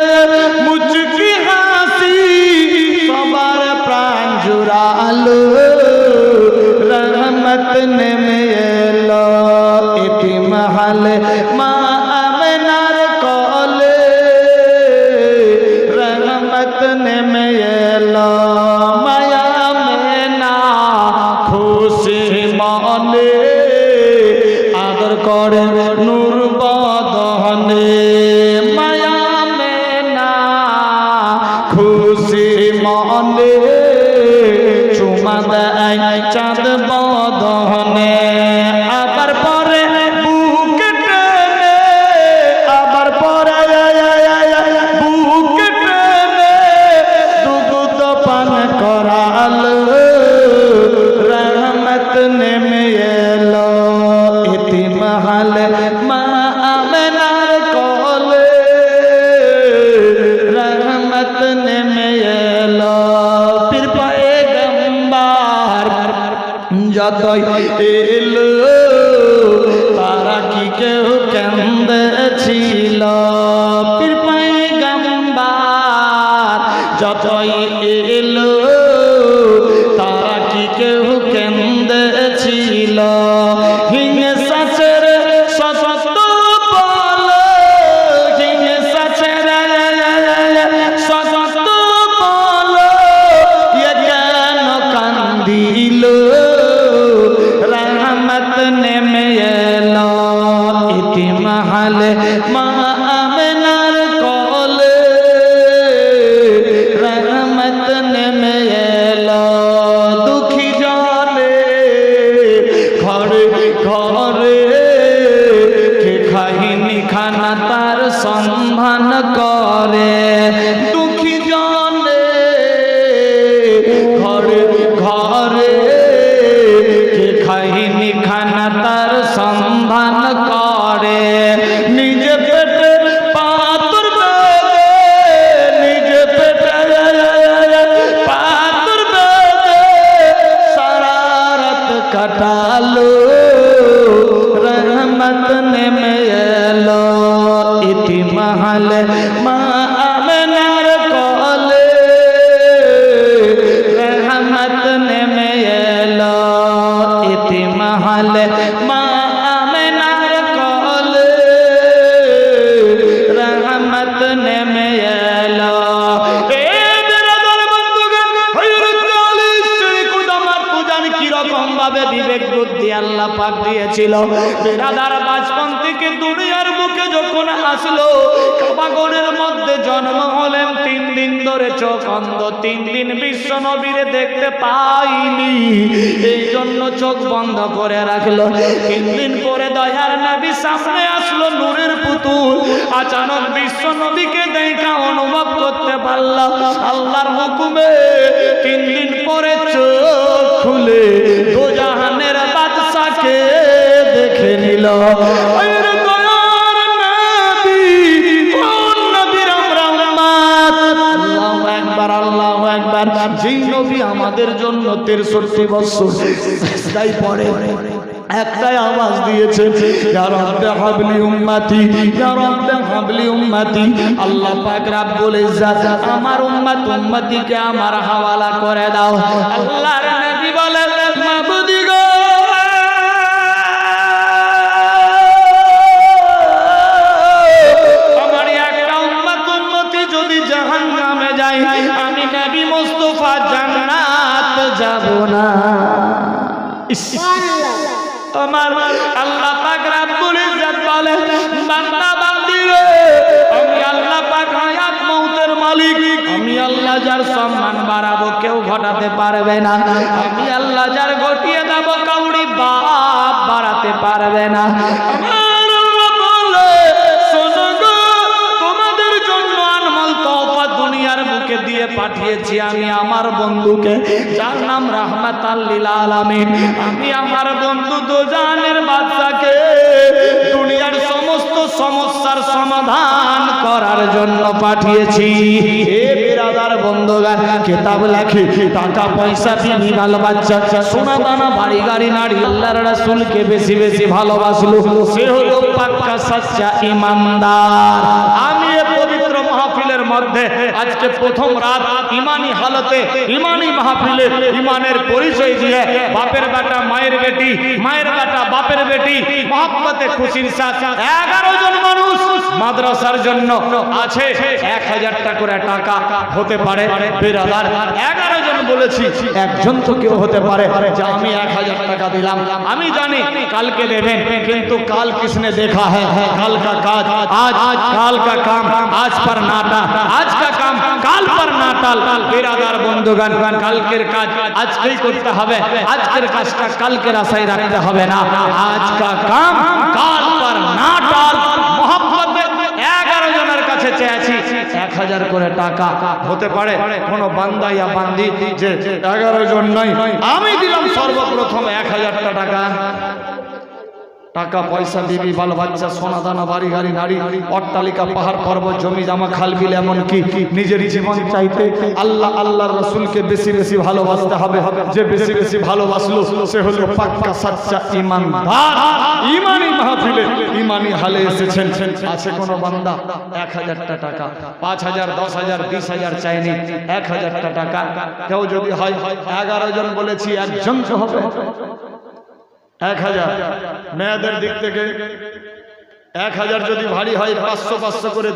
মুচকি হাসি সবার প্রাণ জুড়ালো রহমত নেমে এলো এটি মহালে মনে চুমা দেয় চাঁদ বদনে। যতই এলো। তারা কি কেউ কেন্দেছিল? পীর পায়ে গম্বার যতই ইতি মহালে মা পেটে পাক দিয়েছিল বিরাদার বাজপন থেকে দুনিয়ার বুকে যখন আসলো কাবাগনের মধ্যে জন্ম হলেন। তিন দিন ধরে চোখ অন্ধ, তিন দিন বিশ্ব নবীরে দেখতে পাইনি। এই জন্য চোখ বন্ধ করে রাখল। তিন দিন পরে দয়ার নবী সামনে আসলো নূরের পুতুল। আচানক বিশ্ব নবীকে দেখা, অনুভব করতে পারলাম আল্লাহর হুকুমে তিন আমাদের জন্য তেরষট্টি বছর। তাই পরে একটাই আওয়াজ দিয়েছে আল্লাহ পাক রাব্বুল ইজ্জাত আমার উম্মত উম্মতিকে আমার হাওয়ালা করে দাও। আল্লাহ বলেন আমার আল্লাহ পাক রাব্বুল রে, আমি আল্লাহ পাক হায়াত মউতের মালিক যার সম্মান বাড়াবো কেউ ঘটাতে পারবে না ঘটিয়ে দেব কাউরি বাপ বাড়াতে পারবে না। পাঠিয়েছি আমি আমার বন্ধুকে, যার নাম রাহমাত আমি আমার বন্ধু দোজানের বাচ্চাকে দুনিয়ার সমস্ত সমস্যার সমাধান করার জন্য পাঠিয়েছি। হে বেশি বেশি ভালোবাসলো। সে হলো আমি এ পবিত্র মাহফিলের মধ্যে আজকে প্রথম রাত ইমানি হালতে, ইমানি মাহফিলে ইমানের পরিচয় দিয়ে বাপের বেটা, মায়ের বেটি, মায়ের বেটা, বাপের বেটি, মহাব্বতে খুশির সাথে এগারো জন মানুষ মাদ্রাসার জন্য আছে। এক হাজার টাকা টাকা হতে পারে। বেরাদার, এগারো জন বলেছি, একজন তো কেউ হতে পারে। যে আমি এক হাজার টাকা দিলাম। আমি জানি কালকে দেবেন, কিন্তু কাল কিসনে দেখা হ্যাঁ, হ্যাঁ কাল কা কাজ, আজ, কাল কা কাম, আজ পর নাটা। আজ কাম, কাল পর না টাল বেরাদার বন্ধুগান কালকের কাজ আজকেই করতে হবে। আজকের কাজটা কালকের আশায় রাখতে হবে না। আজ কাম, কাল পর না টাল কাছে এক হাজার করে টাকা। হতে পারে কোনো বান্দা এগারো জন নয়। আমি দিলাম সর্বপ্রথম এক হাজারটা টাকা। টাকা পয়সা বিবি বাল বাচ্চা সোনা দানা বাড়ি গাড়ি নারী, অট্টালিকা, পাহাড়, পর্বত, জমি, জামা, খাল, বিল এমনকি নিজের জীবন চাইতে আল্লাহ, আল্লাহর রসুলকে বেশি বেশি ভালোবাসতে হবে। যে বেশি বেশি ভালোবাসলো, সে হলো পাক্কা, সাচ্চা ইমান ইমানি মাহফিলে ইমানি হালে এসেছেন। আছে কোনো বান্দা? এক হাজারটা টাকা। পাঁচ হাজার, দশ হাজার, বিশ হাজার চাইনি এক হাজারটা টাকা। কেউ যদি হয়, এগারো জন বলেছি, একজন হবে। এক হাজার। মেয়েদের দিক থেকে এক হাজার যদি ভারী হয়, পাঁচশো পাঁচশো করে।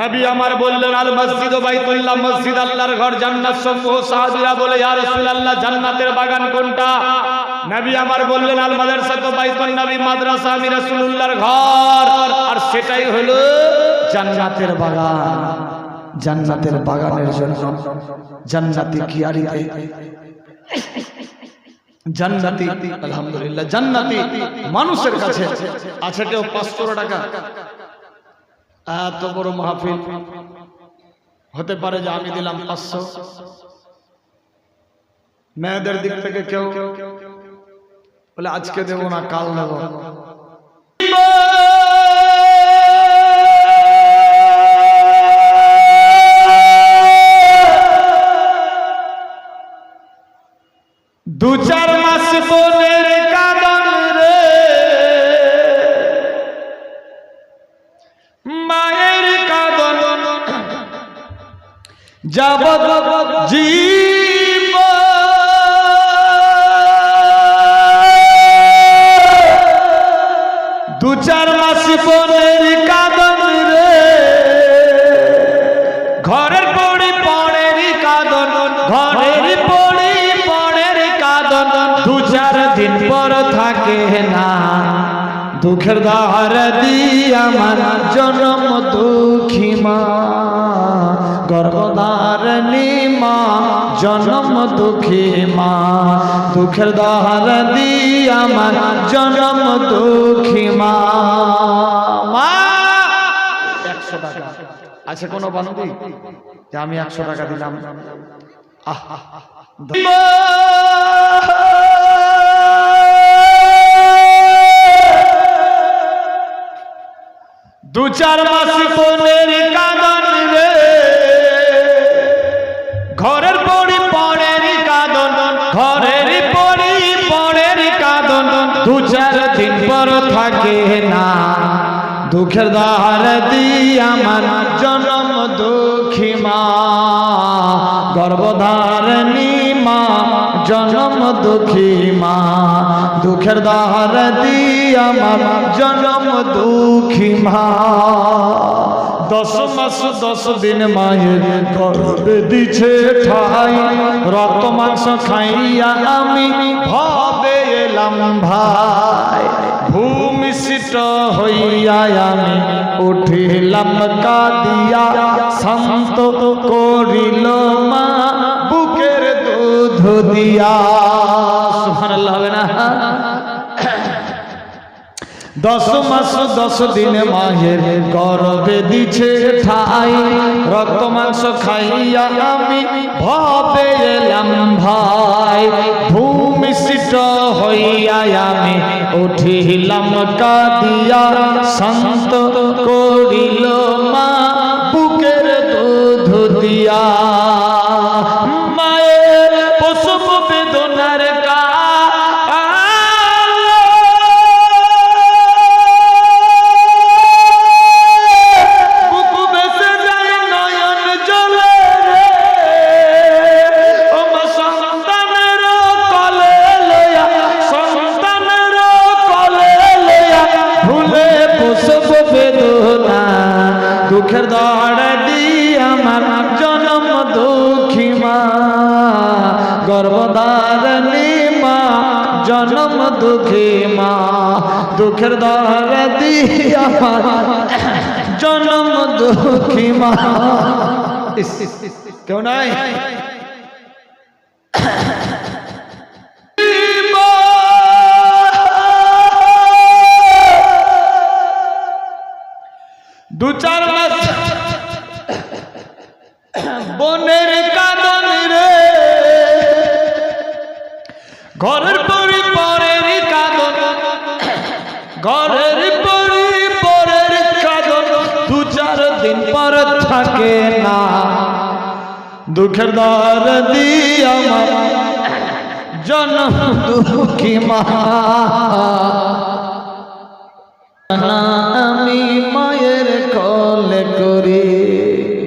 নবী আমার বললেন, আল মসজিদ বাইতুল্লাহ মসজিদ আল্লাহর ঘর, জান্নাত সমূহ সাহাবীরা বলে, ইয়া রাসূলুল্লাহ, জান্নাতের বাগান কোনটা? নবী আমার বললেন, আল মাদ্রাসা তো বাইতুন নবী, মাদ্রাসা আমি রাসূলুল্লাহর ঘর। আর সেটাই হলো জান্নাতের বাগান। জান্নাতের বাগানের জন্য জান্নাতি কিয়ারিতে জান্নাতি, আলহামদুলিল্লাহ, জান্নাতি মানুষের কাছে আছে কেউ পাঁচশো টাকা? এত বড় মাহফিল। হতে পারে যে আমি দিলাম পাঁচশো। মেয়েদের দিক থেকে কেউ বলে, আজকে দেবো না, কাল দেবো। চার দিন পর থাকে না। দুঃখের দাহার আমার জন্ম দুঃখী মা। গর্ভধারণী মা জন্ম দুঃখী মা। দুঃখের দাহার আমার জন্ম দুঃখী মা। আছে কোনো বান্ধবী? যে আমি একশো টাকা দিলাম। আহ, দু চার মাস বোনের কাদন রে। ঘরের পড়ি পড়ের কাদন, ঘরের পড়ি পড়ের কাদন, দু চার দিন পর থাকে না। দুঃখের দাহার দি আমার জন্ম দুঃখী মা, গর্ভধারণী মা। জন্ম দুঃখী মা, দুঃখের দাহার দি আমার জন্ম দুঃখী মা। দশ মাস দশ দিন মায়ের গর্বে দিছে ঠাই, রক্ত মাংস খাইয়া আমি ভাবে এলাম ভাই। ভূমিষ্ঠ হইয়া আমি উঠিলাম কাদিয়া, শান্ত করিল মা। দুধ দিয়া। সুবহানাল্লাহ, হবে না? দশ মাস, দশ দিন মায়ের গর্বে দিছে ঠাই। রক্ত মাংস খাইয়া আমি ভবে এলাম ভাই। ভূমিষ্ঠ হইয়া আমি উঠিলাম কাদিয়া। শান্ত করিল মা, বুকের দুধ দিয়া। ইস, কেউ নাই দু চার মাস বনের কাদন রে। ঘরের পরি পরের কাদন। ঘরের পরি পরের কাদন। দু চার দিন পর থাকে না। দুঃখের দর দি আমার জনম দুঃখী মা না আমি মায়ের কলে করি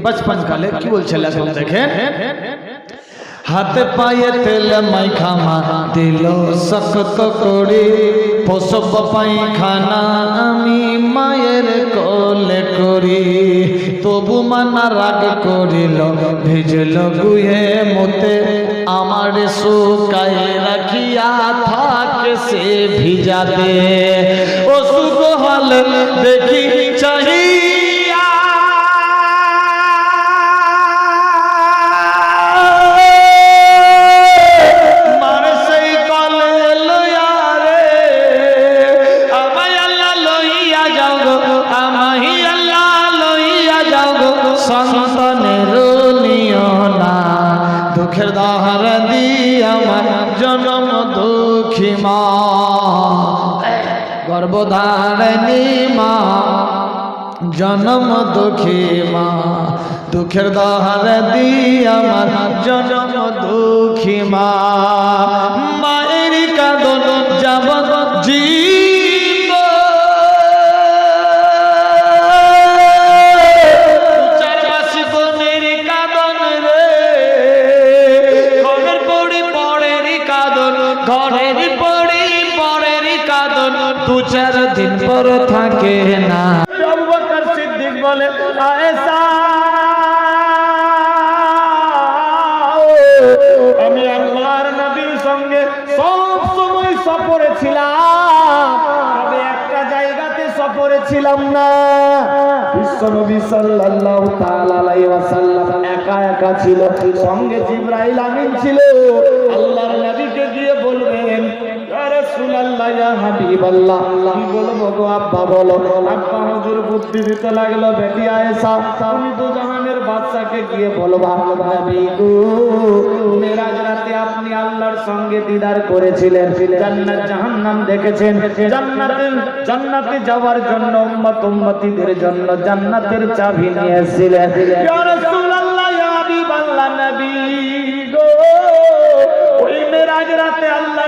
বচপন কালে কি বলছে এখন দেখেন হাতে পায়ে তেল মাইখামা দিল শক্ত করি প্রসব পায়খানা আমি মায়ের কলে করি। তবু মানা রাগ করিল, ভিজল গুহে মতে। আমার শুকায় রাখিয়া থাকে সে ভিজাতে। অসুখ হলে দেখি চাহিয়া গর্ভধারণী মা জনম দুঃখী মা দুঃখের দহার দি আমার জনম দুঃখী মা। বলে আমি আল্লাহর নবীর সঙ্গে সব সময় সফরে ছিলাম একটা জায়গাতে সফরে ছিলাম না। একা একা ছিল, সঙ্গে জিবরাইল আমিন ছিল। আল্লাহর রাসূলুল্লাহ ইয়া কি বলব গো আব্বা বলো। আব্বা হুজুর বুদ্ধি দিতে লাগল, বেটি আয়েশা। তুমি তো জাহানের গিয়ে নবী গো, মেরাজ রাতে আপনি আল্লাহর সঙ্গে দিদার করেছিলেন। জান্নাত জাহান্নাম দেখেছেন। জান্নাতে জান্নাতে যাওয়ার জন্য উম্মত উম্মতিদের জন্য জান্নাতের চাবি ইয়া রাসূলুল্লাহ, ইয়া নবী গো, ওই মেরাজ রাতে আল্লাহর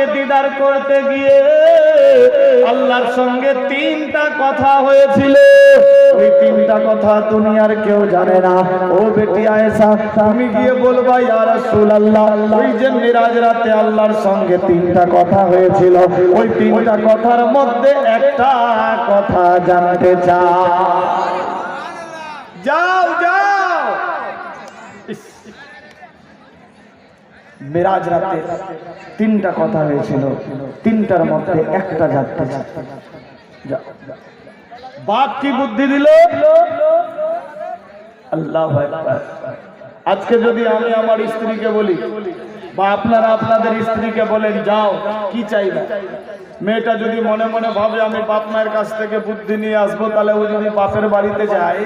সঙ্গে দিদার করতে গিয়ে আল্লাহর সঙ্গে তিনটা কথা হয়েছিল। ওই তিনটা কথা দুনিয়ার কেউ জানে না। ও বেটি আয়েশা, তুমি গিয়ে বলবা, ইয়া রাসূলুল্লাহ, ওই যে মিরাজ রাতে আল্লাহর সঙ্গে তিনটা কথা হয়েছিল। ওই তিনটা কথার মধ্যে একটা কথা জানতে চাও যাও যাও। মেরাজ রাতে তিনটা কথা হয়েছিল। তিনটার মধ্যে একটা যাও। বাপ কি বুদ্ধি দিল? আল্লাহ আজকে যদি আমি আমার স্ত্রীকে বলি, বা আপনারা আপনাদের স্ত্রীকে বলেন, যাও, কি চাইবে? মেয়েটা যদি মনে মনে ভাবে, আমি বাপ মায়ের কাছ থেকে বুদ্ধি নিয়ে আসব, তাহলে ও যদি বাপের বাড়িতে যায়,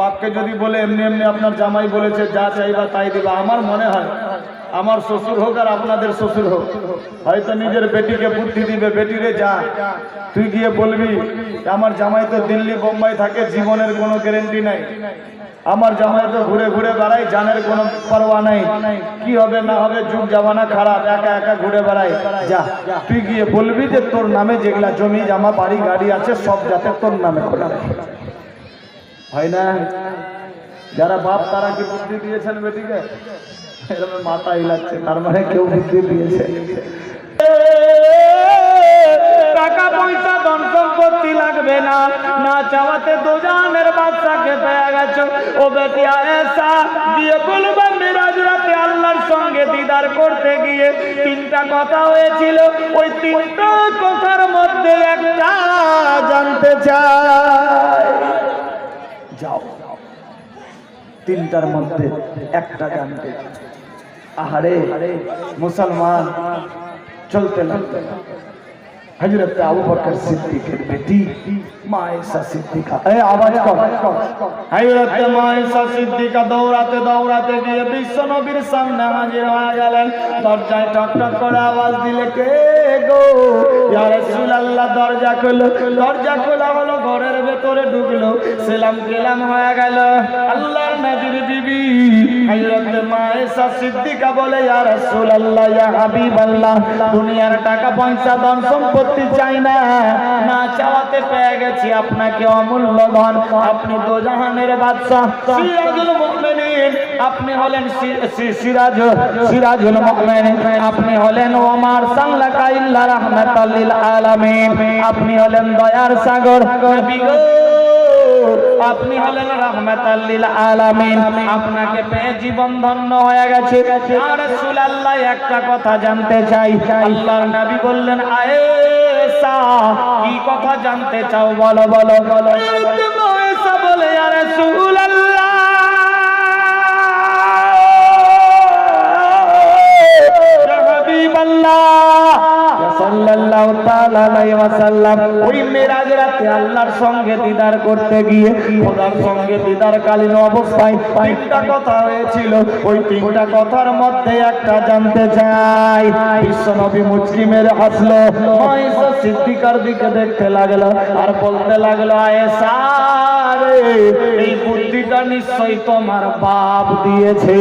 বাপকে যদি বলে, এমনি এমনি আপনার জামাই বলেছে, যা চাইবা তাই দিবা। আমার মনে হয় আমার শ্বশুর হোক আর আপনাদের শ্বশুর হোক। হয়তো নিজের বেটিকে বুদ্ধি দিবে, বেটিরে যা। তুই গিয়ে বলবি, আমার জামাই তো দিল্লি, বোম্বাই থাকে, জীবনের কোনো গ্যারেন্টি নাই। আমার জামাই তো ঘুরে ঘুরে বেড়াই জানের কোনো পরোয়া নাই। কি হবে না হবে, যুগ জামানা খারাপ, একা একা ঘুরে বেড়াই যা, তুই গিয়ে বলবি যে তোর নামে যেগুলা জমি, জামা, বাড়ি, গাড়ি আছে, সব যাতে তোর নামে খোলা হয় না? যারা বাপ, তারা কি বুদ্ধি দিয়েছেন বেটিকে? এরকম মাথা হিলাচ্ছে তার মানে কেউ বুদ্ধি দিয়েছে। টাকা পয়সা ধন সম্পদ করতে লাগবে না। না চাওয়াতে দুজানের বাচ্চাকে পেয়ে গেছো। ও বেটি আয়েশা গিয়ে বলবা মিরাজ রাতে আল্লাহর সঙ্গে দিদার করতে গিয়ে। তিনটা কথা হয়েছিল। ওই তিনটা কথার মধ্যে একটা জানতে চাই। যাও। তিনটার মধ্যে একটা চাই। আহারে মুসলমান চলতে লাগতে হজরত আবু বকর সিদ্দিকের বেটি মায়েশা সিদ্দিকা। এ, আওয়াজ কর। হজরত মায়েশা সিদ্দিকা দৌড়াতে দৌড়াতে গিয়ে বিশ্ব নবীর সামনে হাজির হয়ে গেলেন। দরজায় টক টক করে আওয়াজ দিলে, কে গো? ইয়া রাসূলুল্লাহ, দরজা খুলো। দরজা খোলা হলো, ঘরের ভেতরে ঢুকলো। সেলাম কেলাম হয়ে গেল। আল্লাহর নবীর বিবি হযরত মায়েশা সিদ্দিকা বলে, ইয়া রাসূলুল্লাহ, ইয়া হাবিবাল্লাহ, দুনিয়ার টাকা পয়সা, ধন সম্পত্তি চাই না। না চাওয়াতে পেয়ে গেছি আপনাকে অমূল্য ধন আপনি তো জাহানের বাদশা সিরাজুল মুমিনিন, আপনি হলেন সিরাজ সিরাজুল মুমিনিন। আপনি হলেন ওমার সাল্লাকা ইল্লা রাহমাতাল লিল আলামিন। আপনি হলেন দয়ার সাগর। নবী গো! আপনি হলেন রাহমাতাল লিল আলামিন। আপনাকে পেয়ে জীবন ধন্য হয়ে গেছে। একটা কথা জানতে চাই। আল্লাহর নবী বললেন আয়েশা কি কথা জানতে চাও বলো বলো বলো। বলে সাল্লাল্লাহু তাআলা আলাইহি ওয়াসাল্লাম ওই মেরাজ রাতে আল্লাহর সঙ্গে দিদার করতে গিয়ে খোদার সঙ্গে দিদার কালীন অবস্থায় তিনটা কথা হয়েছিল। ওই তিনটা কথার মধ্যে একটা জানতে চাই। বিশ্বনবী মুসলিমের হাসলো। মায়েশা সিদ্দিকার দিকে দেখতে লাগল আর বলতে লাগল আয়েশা রে এই বুদ্ধিটা নিশ্চয়ই তোমার বাপ দিয়েছে।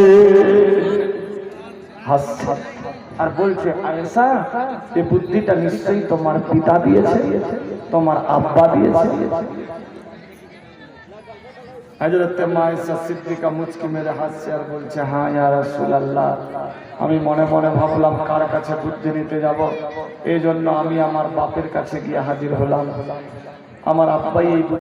হাসছে। আর বলছে আয়েশা এই বুদ্ধিটা নিশ্চয়ই তোমার পিতা দিয়েছে, তোমার আব্বা দিয়েছে। মায়েশা সিদ্দিকা মুচকি মেরে হাসছে আর বলছে হ্যাঁ ইয়া রাসূলুল্লাহ, আমি মনে মনে ভাবলাম কার কাছে বুদ্ধি নিতে যাব। এই জন্য আমি আমার বাপের কাছে গিয়ে হাজির হলাম। আমার আব্বাই এই